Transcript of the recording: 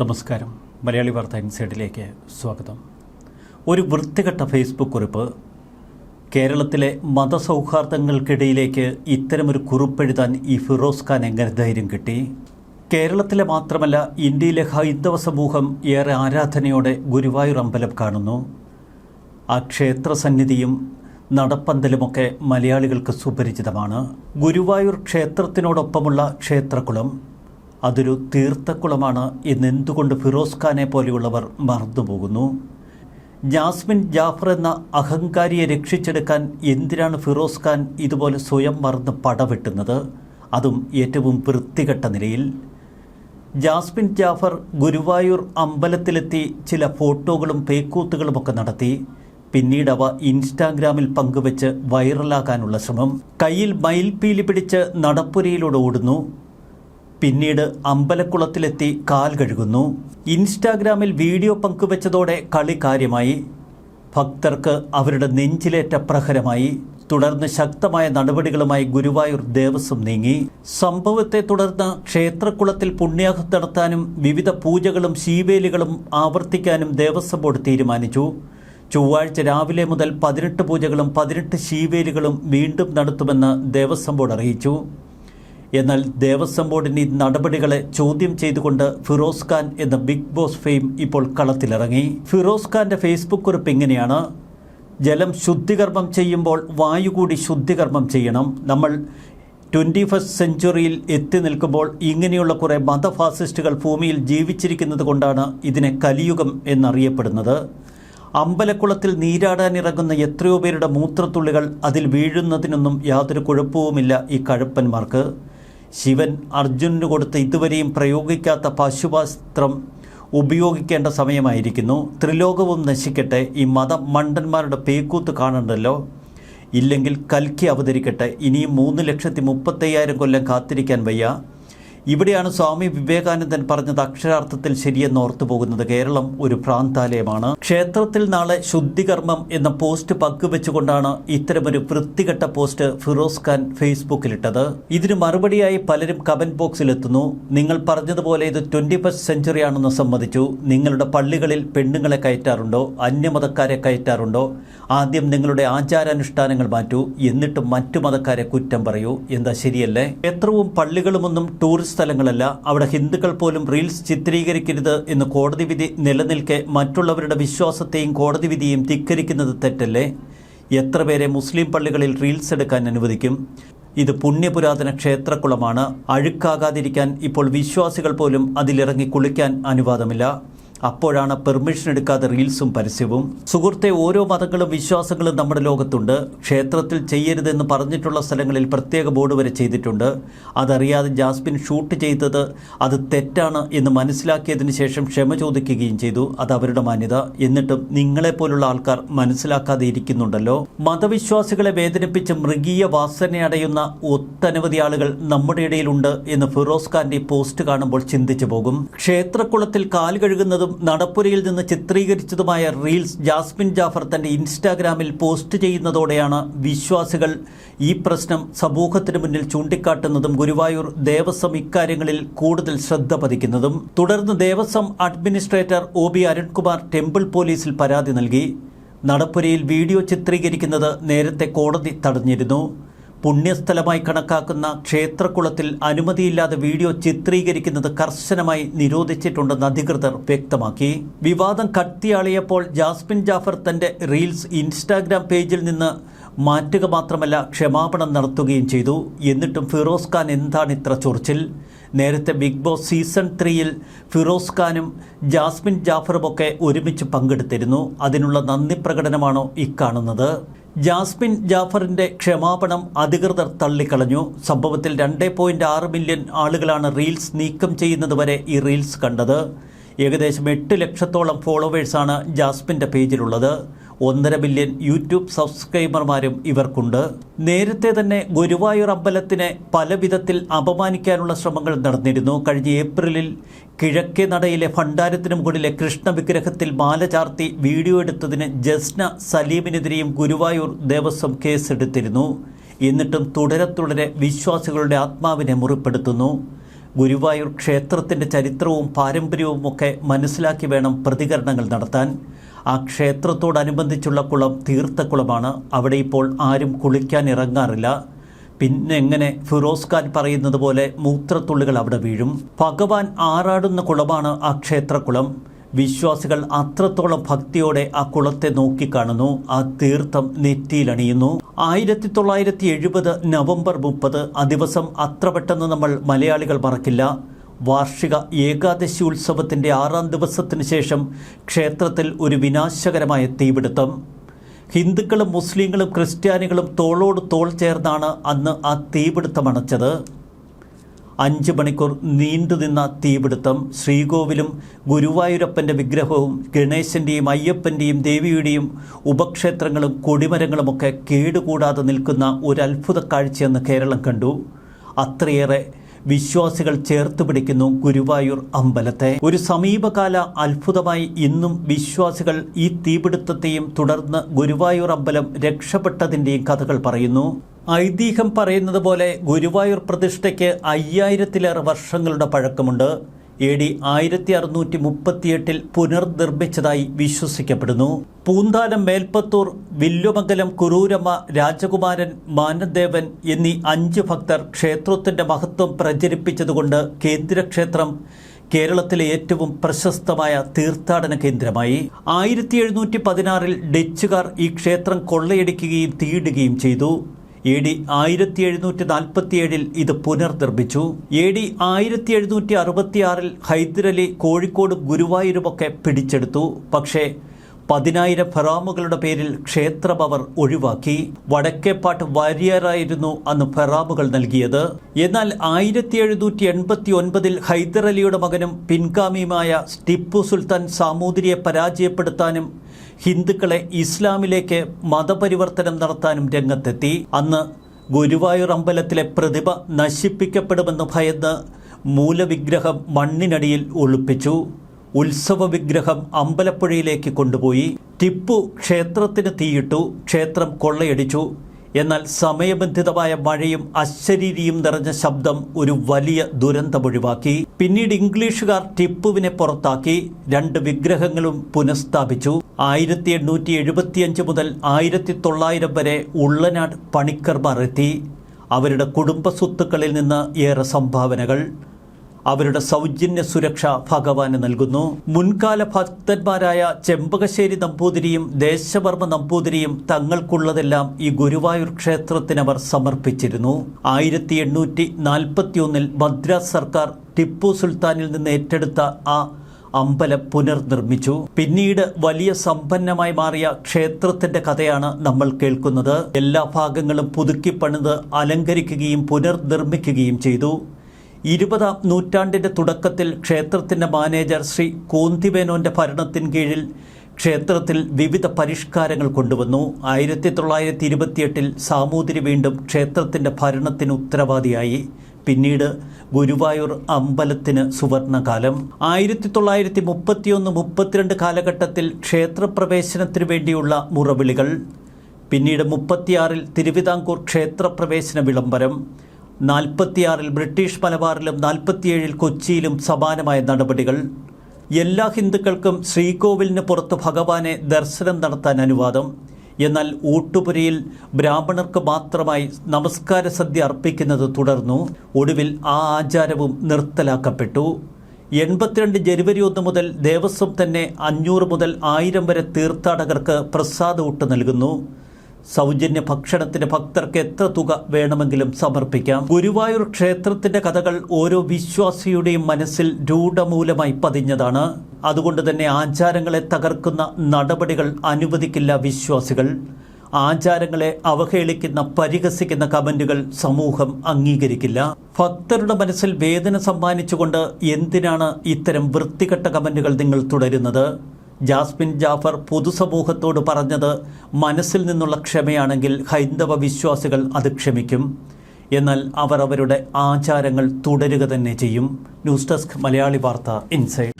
നമസ്കാരം. മലയാളി വാർത്ത ഇൻസൈഡിലേക്ക് സ്വാഗതം. ഒരു വൃത്തികെട്ട ഫേസ്ബുക്ക് കുറിപ്പ്. കേരളത്തിലെ മതസൗഹാർദ്ദങ്ങൾക്കിടയിലേക്ക് ഇത്തരമൊരു കുറിപ്പെഴുതാൻ ഈ ഫിറോസ് ഖാൻ എങ്ങനെ ധൈര്യം കിട്ടി? കേരളത്തിലെ മാത്രമല്ല ഇന്ത്യയിലെ ഹൈന്ദവ സമൂഹം ഏറെ ആരാധനയോടെ ഗുരുവായൂർ അമ്പലം കാണുന്നു. ആ ക്ഷേത്ര സന്നിധിയും നടപ്പന്തലുമൊക്കെ മലയാളികൾക്ക് സുപരിചിതമാണ്. ഗുരുവായൂർ ക്ഷേത്രത്തിനോടൊപ്പമുള്ള ക്ഷേത്രക്കുളം അതൊരു തീർത്ഥക്കുളമാണ് എന്നെന്തുകൊണ്ട് ഫിറോസ് ഖാനെ പോലെയുള്ളവർ മറന്നുപോകുന്നു? ജാസ്മിൻ ജാഫർ എന്ന അഹങ്കാരിയെ രക്ഷിച്ചെടുക്കാൻ എന്തിനാണ് ഫിറോസ് ഖാൻ ഇതുപോലെ സ്വയം മറന്ന് പടവെട്ടുന്നത്? അതും ഏറ്റവും വൃത്തികെട്ട നിലയിൽ. ജാസ്മിൻ ജാഫർ ഗുരുവായൂർ അമ്പലത്തിലെത്തി ചില ഫോട്ടോകളും പേക്കൂത്തുകളുമൊക്കെ നടത്തി. പിന്നീട് അവ ഇൻസ്റ്റാഗ്രാമിൽ പങ്കുവച്ച് വൈറലാകാനുള്ള ശ്രമം. കയ്യിൽ മയിൽപീലി പിടിച്ച് നടപ്പുരയിലൂടെ ഓടുന്നു. പിന്നീട് അമ്പലക്കുളത്തിലെത്തി കാൽ കഴുകുന്നു. ഇൻസ്റ്റാഗ്രാമിൽ വീഡിയോ പങ്കുവച്ചതോടെ കളി കാര്യമായി. ഭക്തർക്ക് അവരുടെ നെഞ്ചിലേറ്റ പ്രഹരമായി. തുടർന്ന് ശക്തമായ നടപടികളുമായി ഗുരുവായൂർ ദേവസ്വം നീങ്ങി. സംഭവത്തെ തുടർന്ന് ക്ഷേത്രക്കുളത്തിൽ പുണ്യാഹം നടത്താനും വിവിധ പൂജകളും ശീവേലികളും ആവർത്തിക്കാനും ദേവസ്വം ബോർഡ് തീരുമാനിച്ചു. ചൊവ്വാഴ്ച രാവിലെ മുതൽ പതിനെട്ട് പൂജകളും പതിനെട്ട് ശീവേലികളും വീണ്ടും നടത്തുമെന്ന് ദേവസ്വം ബോർഡ് അറിയിച്ചു. എന്നാൽ ദേവസ്വം ബോർഡിന്റെ നടപടികളെ ചോദ്യം ചെയ്തുകൊണ്ട് ഫിറോസ് ഖാൻ എന്ന ബിഗ് ബോസ് ഫെയിം ഇപ്പോൾ കളത്തിലിറങ്ങി. ഫിറോസ് ഖാന്റെ ഫേസ്ബുക്ക് കുറിപ്പ് ഇങ്ങനെയാണ്. ജലം ശുദ്ധികർമ്മം ചെയ്യുമ്പോൾ വായു കൂടി ശുദ്ധികർമ്മം ചെയ്യണം. നമ്മൾ ട്വന്റി ഫസ്റ്റ് സെഞ്ചുറിയിൽ എത്തി നിൽക്കുമ്പോൾ ഇങ്ങനെയുള്ള കുറേ മതഫാസിസ്റ്റുകൾ ഭൂമിയിൽ ജീവിച്ചിരിക്കുന്നത് കൊണ്ടാണ് ഇതിനെ കലിയുഗം എന്നറിയപ്പെടുന്നത്. അമ്പലക്കുളത്തിൽ നീരാടാനിറങ്ങുന്ന എത്രയോ പേരുടെ മൂത്രത്തുള്ളികൾ അതിൽ വീഴുന്നതിനൊന്നും യാതൊരു കുഴപ്പവുമില്ല ഈ കഴപ്പന്മാർക്ക്. ശിവൻ അർജുനന് കൊടുത്ത് ഇതുവരെയും പ്രയോഗിക്കാത്ത പശുവസ്ത്രം ഉപയോഗിക്കേണ്ട സമയമായിരിക്കുന്നു. ത്രിലോകവും നശിക്കട്ടെ ഈ മത മണ്ടന്മാരുടെ പേക്കൂത്ത് കാണണ്ടല്ലോ? ഇല്ലെങ്കിൽ കൽക്കി അവതരിക്കട്ടെ. ഇനിയും മൂന്ന് ലക്ഷത്തി മുപ്പത്തയ്യായിരം കൊല്ലം കാത്തിരിക്കാൻ വയ്യ. ഇവിടെയാണ് സ്വാമി വിവേകാനന്ദൻ പറഞ്ഞത് അക്ഷരാർത്ഥത്തിൽ ശരിയെന്ന് ഓർത്തു പോകുന്നത്. കേരളം ഒരു പ്രാന്താലയമാണ് ക്ഷേത്രത്തിൽ നാളെ ശുദ്ധികർമ്മം എന്ന പോസ്റ്റ് പങ്കുവെച്ചുകൊണ്ടാണ് ഇത്തരമൊരു വൃത്തികെട്ട പോസ്റ്റ് ഫിറോസ് ഖാൻ ഫേസ്ബുക്കിലിട്ടത്. ഇതിന് മറുപടിയായി പലരും കമന്റ് ബോക്സിലെത്തുന്നു. നിങ്ങൾ പറഞ്ഞതുപോലെ ഇത് ട്വന്റി ഫസ്റ്റ് സെഞ്ചുറിയാണെന്ന് സമ്മതിച്ചു. നിങ്ങളുടെ പള്ളികളിൽ പെണ്ണുങ്ങളെ കയറ്റാറുണ്ടോ? അന്യമതക്കാരെ കയറ്റാറുണ്ടോ? ആദ്യം നിങ്ങളുടെ ആചാരാനുഷ്ഠാനങ്ങൾ മാറ്റൂ. എന്നിട്ട് മറ്റു മതക്കാരെ കുറ്റം പറയൂ. എന്താ ശരിയല്ലേ? ക്ഷേത്രവും പള്ളികളുമൊന്നും ടൂറിസ്റ്റ് സ്ഥലങ്ങളല്ല അവിടെ ഹിന്ദുക്കൾ പോലും റീൽസ് ചിത്രീകരിക്കരുത് എന്ന് കോടതി വിധി നിലനിൽക്കെ മറ്റുള്ളവരുടെ വിശ്വാസത്തെയും കോടതി വിധിയെയും ധിക്കരിക്കുന്നത് തെറ്റല്ലേ? എത്ര പേരെ മുസ്ലിം പള്ളികളിൽ റീൽസ് എടുക്കാൻ അനുവദിക്കും? ഇത് പുണ്യപുരാതന ക്ഷേത്രക്കുളമാണ്. അഴുക്കാകാതിരിക്കാൻ ഇപ്പോൾ വിശ്വാസികൾ പോലും അതിലിറങ്ങി കുളിക്കാൻ അനുവാദമില്ല. അപ്പോഴാണ് പെർമിഷൻ എടുക്കാതെ റീൽസും പരസ്യവും. സുഹൃത്തെ ഓരോ മതങ്ങളും വിശ്വാസങ്ങളും നമ്മുടെ ലോകത്തുണ്ട്. ക്ഷേത്രത്തിൽ ചെയ്യരുതെന്ന് പറഞ്ഞിട്ടുള്ള സ്ഥലങ്ങളിൽ പ്രത്യേക ബോർഡ് വരെ ചെയ്തിട്ടുണ്ട്. അതറിയാതെ ജാസ്മിൻ ഷൂട്ട് ചെയ്തത് അത് തെറ്റാണ് എന്ന് മനസ്സിലാക്കിയതിന് ശേഷം ക്ഷമ ചോദിക്കുകയും ചെയ്തു. അത് അവരുടെ മാന്യത. എന്നിട്ടും നിങ്ങളെപ്പോലുള്ള ആൾക്കാർ മനസ്സിലാക്കാതെ ഇരിക്കുന്നുണ്ടല്ലോ. മതവിശ്വാസികളെ വേദനിപ്പിച്ച് മൃഗീയ വാസനയടയുന്ന ഒട്ടനവധി ആളുകൾ നമ്മുടെ ഇടയിലുണ്ട് എന്ന് ഫിറോസ് ഖാന്റെ പോസ്റ്റ് കാണുമ്പോൾ ചിന്തിച്ചു പോകും. ക്ഷേത്രക്കുളത്തിൽ കാൽ കഴുകുന്നതും നടപ്പുരയിൽ നിന്ന് ചിത്രീകരിച്ചതുമായ റീൽസ് ജാസ്മിൻ ജാഫർ തന്റെ ഇൻസ്റ്റാഗ്രാമിൽ പോസ്റ്റ് ചെയ്യുന്നതോടെയാണ് വിശ്വാസികൾ ഈ പ്രശ്നം സമൂഹത്തിന് മുന്നിൽ ചൂണ്ടിക്കാട്ടുന്നതും ഗുരുവായൂർ ദേവസ്വം ഇക്കാര്യങ്ങളിൽ കൂടുതൽ ശ്രദ്ധ പതിക്കുന്നതും. തുടർന്ന് Devaswom administrator O B Arunkumar temple പോലീസിൽ പരാതി നൽകി. നടപ്പുരയിൽ വീഡിയോ ചിത്രീകരിക്കുന്നത് നേരത്തെ കോടതി തടഞ്ഞിരുന്നു. പുണ്യസ്ഥലമായി കണക്കാക്കുന്ന ക്ഷേത്രക്കുളത്തിൽ അനുമതിയില്ലാതെ വീഡിയോ ചിത്രീകരിക്കുന്നത് കർശനമായി നിരോധിച്ചിട്ടുണ്ടെന്ന് അധികൃതർ വ്യക്തമാക്കി. വിവാദം കത്തിയാളിയപ്പോൾ ജാസ്മിൻ ജാഫർ തന്റെ റീൽസ് ഇൻസ്റ്റാഗ്രാം പേജിൽ നിന്ന് മാറ്റുക മാത്രമല്ല ക്ഷമാപണം നടത്തുകയും ചെയ്തു. എന്നിട്ടും ഫിറോസ് ഖാൻ എന്താണ് ഇത്ര ചൊറിച്ചിൽ? നേരത്തെ ബിഗ് ബോസ് സീസൺ ത്രീയിൽ ഫിറോസ് ഖാനും ജാസ്മിൻ ജാഫറുമൊക്കെ ഒരുമിച്ച് പങ്കെടുത്തിരുന്നു. അതിനുള്ള നന്ദി പ്രകടനമാണോ ഇക്കാണുന്നത് ജാസ്മിൻ ജാഫറിന്റെ ക്ഷമാപണം അധികൃതർ തള്ളിക്കളഞ്ഞു. സംഭവത്തിൽ രണ്ട് പോയിന്റ് ആറ് മില്യൺ ആളുകളാണ് റീൽസ് നീക്കം ചെയ്യുന്നതുവരെ ഈ റീൽസ് കണ്ടത്. ഏകദേശം എട്ട് ലക്ഷത്തോളം ഫോളോവേഴ്സാണ് ജാസ്മിന്റെ പേജിലുള്ളത്. ഒന്നര ബില്യൺ യൂട്യൂബ് സബ്സ്ക്രൈബർമാരും ഇവർക്കുണ്ട്. നേരത്തെ തന്നെ ഗുരുവായൂർ അമ്പലത്തിനെ പല വിധത്തിൽ അപമാനിക്കാനുള്ള ശ്രമങ്ങൾ നടന്നിരുന്നു. കഴിഞ്ഞ ഏപ്രിലിൽ കിഴക്കേ നടയിലെ ഭണ്ഡാരത്തിന് മുകളിലെ കൃഷ്ണ വിഗ്രഹത്തിൽ മാല ചാർത്തി വീഡിയോ എടുത്തതിന് ജസ്ന സലീമിനെതിരെയും ഗുരുവായൂർ ദേവസ്വം കേസെടുത്തിരുന്നു. എന്നിട്ടും തുടരെ തുടരെ വിശ്വാസികളുടെ ആത്മാവിനെ മുറിപ്പെടുത്തുന്നു. ഗുരുവായൂർ ക്ഷേത്രത്തിന്റെ ചരിത്രവും പാരമ്പര്യവും ഒക്കെ മനസ്സിലാക്കി വേണം പ്രതികരണങ്ങൾ നടത്താൻ. ആ ക്ഷേത്രത്തോടനുബന്ധിച്ചുള്ള കുളം തീർത്ത കുളമാണ്. അവിടെ ഇപ്പോൾ ആരും കുളിക്കാൻ ഇറങ്ങാറില്ല. പിന്നെ എങ്ങനെ ഫിറോസ് ഖാൻ പറയുന്നത് പോലെ മൂത്രത്തുള്ളികൾ അവിടെ വീഴും. ഭഗവാൻ ആറാടുന്ന കുളമാണ് ആ ക്ഷേത്രക്കുളം വിശ്വാസികൾ അത്രത്തോളം ഭക്തിയോടെ ആ കുളത്തെ നോക്കിക്കാണുന്നു. ആ തീർത്ഥം നെറ്റിയിലണിയുന്നു. ആയിരത്തി തൊള്ളായിരത്തി എഴുപത് നവംബർ മുപ്പത് ആ ദിവസം അത്ര പെട്ടെന്ന് നമ്മൾ മലയാളികൾ മറക്കില്ല. വാർഷിക ഏകാദശി ഉത്സവത്തിന്റെ ആറാം ദിവസത്തിന് ശേഷം ക്ഷേത്രത്തിൽ ഒരു വിനാശകരമായ തീപിടുത്തം. ഹിന്ദുക്കളും മുസ്ലിങ്ങളും ക്രിസ്ത്യാനികളും തോളോട് തോൾ ചേർന്നാണ് അന്ന് ആ തീപിടുത്തം അണച്ചത്. അഞ്ച് മണിക്കൂർ നീണ്ടുനിന്ന തീപിടുത്തം ശ്രീകോവിലും ഗുരുവായൂരപ്പന്റെ വിഗ്രഹവും ഗണേശന്റെയും അയ്യപ്പന്റെയും ദേവിയുടെയും ഉപക്ഷേത്രങ്ങളും കൊടിമരങ്ങളുമൊക്കെ കേടുകൂടാതെ നിൽക്കുന്ന ഒരു അത്ഭുത കാഴ്ചയെന്ന് കേരളം കണ്ടു. അത്രയേറെ വിശ്വാസികൾ ചേർത്ത് പിടിക്കുന്നു ഗുരുവായൂർ അമ്പലത്തെ. ഒരു സമീപകാല അത്ഭുതമായി ഇന്നും വിശ്വാസികൾ ഈ തീപിടുത്തത്തെയും തുടർന്ന് ഗുരുവായൂർ അമ്പലം രക്ഷപ്പെട്ടതിന്റെയും കഥകൾ പറയുന്നു. ഐതിഹ്യം പറയുന്നത് പോലെ ഗുരുവായൂർ പ്രതിഷ്ഠയ്ക്ക് അയ്യായിരത്തിലേറെ വർഷങ്ങളുടെ പഴക്കമുണ്ട്. എ ഡി ആയിരത്തി അറുന്നൂറ്റി മുപ്പത്തിയെട്ടിൽ പുനർനിർമ്മിച്ചതായി വിശ്വസിക്കപ്പെടുന്നു. പൂന്താനം മേൽപ്പത്തൂർ വില്ലുമംഗലം കുറൂരമ്മ രാജകുമാരൻ മാനദേവൻ എന്നീ അഞ്ച് ഭക്തർ ക്ഷേത്രത്തിന്റെ മഹത്വം പ്രചരിപ്പിച്ചതുകൊണ്ട് കേന്ദ്രക്ഷേത്രം കേരളത്തിലെ ഏറ്റവും പ്രശസ്തമായ തീർത്ഥാടന കേന്ദ്രമായി. ആയിരത്തി എഴുന്നൂറ്റി പതിനാറിൽ ഡച്ചുകാർ ഈ ക്ഷേത്രം കൊള്ളയടിക്കുകയും തീയിടുകയും ചെയ്തു. എ ഡി ആയിരത്തി എഴുന്നൂറ്റി നാൽപ്പത്തിയേഴിൽ ഇത് പുനർനിർമ്മിച്ചു. എ ഡി ആയിരത്തി എഴുന്നൂറ്റി അറുപത്തിയാറിൽ ഹൈദരലി കോഴിക്കോട് ഗുരുവായൂരുമൊക്കെ പിടിച്ചെടുത്തു. പക്ഷേ പതിനായിരം ഫെറാമുകളുടെ പേരിൽ ക്ഷേത്രം അവർ ഒഴിവാക്കി. വടക്കേപ്പാട്ട് വാര്യറായിരുന്നു അന്ന് ഫെറാമുകൾ നൽകിയത്. എന്നാൽ ആയിരത്തി എഴുന്നൂറ്റി എൺപത്തി ഒൻപതിൽ ഹൈദരലിയുടെ മകനും പിൻഗാമിയുമായ ടിപ്പു സുൽത്താൻ സാമൂതിരിയെ പരാജയപ്പെടുത്താനും ഹിന്ദുക്കളെ ഇസ്ലാമിലേക്ക് മതപരിവർത്തനം നടത്താനും രംഗത്തെത്തി. അന്ന് ഗുരുവായൂർ അമ്പലത്തിലെ പ്രതിഭ നശിപ്പിക്കപ്പെടുമെന്ന് ഭയന്ന് മൂലവിഗ്രഹം മണ്ണിനടിയിൽ ഒളിപ്പിച്ചു. ഉത്സവ വിഗ്രഹം അമ്പലപ്പുഴയിലേക്ക് കൊണ്ടുപോയി. ടിപ്പു ക്ഷേത്രത്തിന് തീയിട്ടു. ക്ഷേത്രം കൊള്ളയടിച്ചു. എന്നാൽ സമയബന്ധിതമായ മഴയും അശരീരിയും നിറഞ്ഞ ശബ്ദം ഒരു വലിയ ദുരന്തമൊഴിവാക്കി പിന്നീട് ഇംഗ്ലീഷുകാർ ടിപ്പുവിനെ പുറത്താക്കി. രണ്ട് വിഗ്രഹങ്ങളും പുനഃസ്ഥാപിച്ചു. ആയിരത്തി എണ്ണൂറ്റി എഴുപത്തിയഞ്ച് മുതൽ ആയിരത്തി തൊള്ളായിരം വരെ ഉള്ളനാട് പണിക്കർമാർ എത്തി. അവരുടെ കുടുംബ സ്വത്തുക്കളിൽ നിന്ന് ഏറെ സംഭാവനകൾ. അവരുടെ സൗജന്യ സുരക്ഷ ഭഗവാന് നൽകുന്നു. മുൻകാല ഭക്തന്മാരായ ചെമ്പകശ്ശേരി നമ്പൂതിരിയും ദേശവർമ്മ നമ്പൂതിരിയും തങ്ങൾക്കുള്ളതെല്ലാം ഈ ഗുരുവായൂർ ക്ഷേത്രത്തിനവർ സമർപ്പിച്ചിരുന്നു. ആയിരത്തി എണ്ണൂറ്റി നാൽപ്പത്തിയൊന്നിൽ മദ്രാസ് സർക്കാർ ടിപ്പു സുൽത്താനിൽ നിന്ന് ഏറ്റെടുത്ത ആ അമ്പലം പുനർനിർമ്മിച്ചു. പിന്നീട് വലിയ സമ്പന്നമായി മാറിയ ക്ഷേത്രത്തിന്റെ കഥയാണ് നമ്മൾ കേൾക്കുന്നത്. എല്ലാ ഭാഗങ്ങളും പുതുക്കി പണിത് അലങ്കരിക്കുകയും പുനർനിർമ്മിക്കുകയും ചെയ്തു. ഇരുപതാം നൂറ്റാണ്ടിന്റെ തുടക്കത്തിൽ ക്ഷേത്രത്തിന്റെ മാനേജർ ശ്രീ കോന്തിബേനോന്റെ ഭരണത്തിൻ കീഴിൽ ക്ഷേത്രത്തിൽ വിവിധ പരിഷ്കാരങ്ങൾ കൊണ്ടുവന്നു. ആയിരത്തി തൊള്ളായിരത്തി ഇരുപത്തിയെട്ടിൽ സാമൂതിരി വീണ്ടും ക്ഷേത്രത്തിന്റെ ഭരണത്തിന് ഉത്തരവാദിയായി. പിന്നീട് ഗുരുവായൂർ അമ്പലത്തിന് സുവർണകാലം. ആയിരത്തി തൊള്ളായിരത്തി മുപ്പത്തിയൊന്ന് മുപ്പത്തിരണ്ട് കാലഘട്ടത്തിൽ ക്ഷേത്രപ്രവേശനത്തിനു വേണ്ടിയുള്ള മുറവിളികൾ. പിന്നീട് മുപ്പത്തിയാറിൽ തിരുവിതാംകൂർ ക്ഷേത്രപ്രവേശന വിളംബരം. നാൽപ്പത്തിയാറിൽ ബ്രിട്ടീഷ് മലബാറിലും നാൽപ്പത്തിയേഴിൽ കൊച്ചിയിലും സമാനമായ നടപടികൾ. എല്ലാ ഹിന്ദുക്കൾക്കും ശ്രീകോവിലിന് പുറത്ത് ഭഗവാനെ ദർശനം നടത്താൻ അനുവാദം. എന്നാൽ ഊട്ടുപുരിയിൽ ബ്രാഹ്മണർക്ക് മാത്രമായി നമസ്കാര സദ്യ അർപ്പിക്കുന്നത് തുടർന്നു. ഒടുവിൽ ആ ആചാരവും നിർത്തലാക്കപ്പെട്ടു. എൺപത്തിരണ്ട് ജനുവരി ഒന്ന് മുതൽ ദേവസ്വം തന്നെ അഞ്ഞൂറ് മുതൽ ആയിരം വരെ തീർത്ഥാടകർക്ക് പ്രസാദ ഊട്ട് നൽകുന്നു. സൗജന്യ ഭക്ഷണത്തിന് ഭക്തർക്ക് എത്ര തുക വേണമെങ്കിലും സമർപ്പിക്കാം. ഗുരുവായൂർ ക്ഷേത്രത്തിന്റെ കഥകൾ ഓരോ വിശ്വാസിയുടെയും മനസ്സിൽ രൂഢമൂലമായി പതിഞ്ഞതാണ്. അതുകൊണ്ട് തന്നെ ആചാരങ്ങളെ തകർക്കുന്ന നടപടികൾ അനുവദിക്കില്ല വിശ്വാസികൾ. ആചാരങ്ങളെ അവഹേളിക്കുന്ന പരിഹസിക്കുന്ന കമന്റുകൾ സമൂഹം അംഗീകരിക്കില്ല. ഭക്തരുടെ മനസ്സിൽ വേദന സമ്മാനിച്ചുകൊണ്ട് എന്തിനാണ് ഇത്തരം വൃത്തികെട്ട കമന്റുകൾ നിങ്ങൾ തുടരുന്നത്? ജാസ്മിൻ ജാഫർ പൊതുസമൂഹത്തോട് പറഞ്ഞത് മനസ്സിൽ നിന്നുള്ള ക്ഷമയാണെങ്കിൽ ഹൈന്ദവ വിശ്വാസികൾ അത് ക്ഷമിക്കും. എന്നാൽ അവർ അവരുടെ ആചാരങ്ങൾ തുടരുക തന്നെ ചെയ്യും. ന്യൂസ് ഡെസ്ക് മലയാളി വാർത്ത ഇൻസൈഡ്.